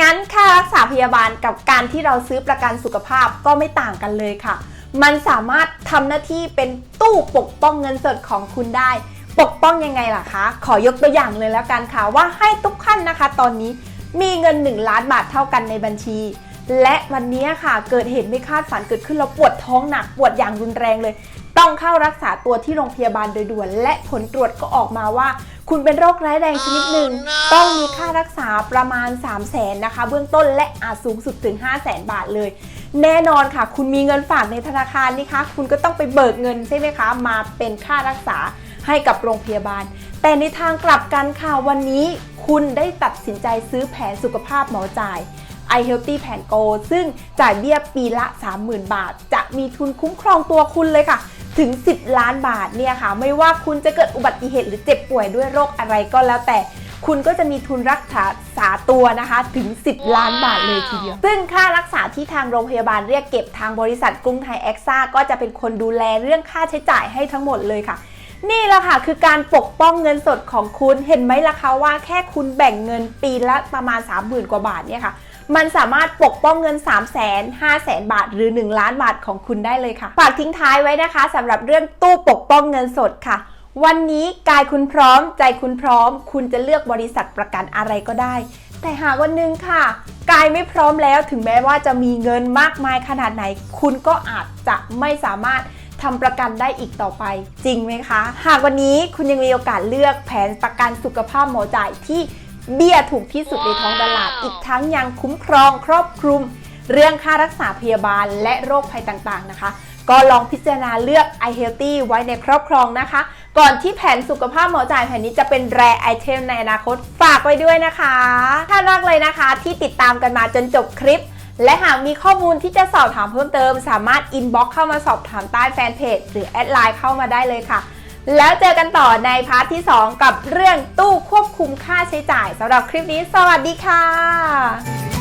งั้นค่ารักษาพยาบาลกับการที่เราซื้อประกันสุขภาพก็ไม่ต่างกันเลยค่ะ มันสามารถทำหน้าที่เป็นตู้ปกป้องเงินสดของคุณได้ ปกป้องยังไงล่ะคะ ขอยกตัวอย่างเลยแล้วกันค่ะว่าให้ทุกท่านนะคะ ตอนนี้มีเงิน 1 ล้านบาทเท่ากันในบัญชี และวันนี้ค่ะเกิดเหตุไม่คาดฝันเกิดขึ้นแล้วปวดท้องหนักปวดอย่างรุนแรงเลย ต้องเข้ารักษาตัวที่โรงพยาบาลโดยด่วน และผลตรวจก็ออกมาว่า คุณเป็นโรคร้ายแรงชนิดหนึ่ง ต้องมีค่ารักษาประมาณ 3 0 0แสนนะคะ เบื้องต้นและอาจสูงสุดถึง 5 0 0แสนบาทเลย แน่นอนค่ะ คุณมีเงินฝากในธนาคารนี่คะ คุณก็ต้องไปเบิกเงินใช่ไหมคะ มาเป็นค่ารักษาให้กับโรงพยาบาล แต่ในทางกลับกันค่ะวันนี้คุณได้ตัดสินใจซื้อแผนสุขภาพหมอจ่าย i Healthy แผนโกซึ่งจ่ายเบี้ยปีละ 30,000 บาท จะมีทุนคุ้มครองตัวคุณเลยค่ะ ถึง 10 ล้านบาทเนี่ยค่ะ ไม่ว่าคุณจะเกิดอุบัติเหตุหรือเจ็บป่วยด้วยโรคอะไรก็แล้วแต่คุณก็จะมีทุนรักษาตัวนะคะถึง 10 ล้านบาทเลยทีเดียว ซึ่งค่ารักษาที่ทางโรงพยาบาลเรียกเก็บทางบริษัทกรุงไทยแอคซ่าก็จะเป็นคนดูแลเรื่องค่าใช้จ่ายให้ทั้งหมดเลยค่ะ นี่แหละค่ะคือการปกป้องเงินสดของคุณเห็นไหมล่ะคะว่าแค่คุณแบ่งเงินปีละประมาณ 30,000 กว่าบาทเนี่ยค่ะ มันสามารถปกป้องเงิน 3 0 0 0 0 0 5 0 0 0 0 บาท หรือ 1 ล้านบาทของคุณได้เลยค่ะ ฝากทิ้งท้ายไว้นะคะสำหรับเรื่องตู้ปกป้องเงินสดค่ะ วันนี้กายคุณพร้อม ใจคุณพร้อม คุณจะเลือกบริษัทประกันอะไรก็ได้ แต่หากวันหนึ่งค่ะ กายไม่พร้อมแล้วถึงแม้ว่าจะมีเงินมากมายขนาดไหน คุณก็อาจจะไม่สามารถทำประกันได้อีกต่อไป จริงไหมคะ หากวันนี้คุณยังมีโอกาสเลือกแผนประกันสุขภาพหมอจ่ายที่ เบี้ยถูกที่สุดในท้องตลาด อีกทั้งยังคุ้มครองครอบคลุม เรื่องค่ารักษาพยาบาลและโรคภัยต่างๆนะคะ ก็ลองพิจารณาเลือก i Healthy ไว้ในครอบครองนะคะ ก่อนที่แผนสุขภาพหมอจ่ายแผนนี้จะเป็นแรไอเทมในอนาคตฝากไว้ด้วยนะคะท่านรักเลยนะคะที่ติดตามกันมาจนจบคลิปและหากมีข้อมูลที่จะสอบถามเพิ่มเติม สามารถอินบ็อกเข้ามาสอบถามใต้แฟนเพจ หรือแอดไลน์เข้ามาได้เลยค่ะ แล้วเจอกันต่อในพาร์ทที่ 2 กับเรื่องตู้ควบ คุ้มค่าใช้จ่ายสำหรับคลิปนี้ สวัสดีค่ะ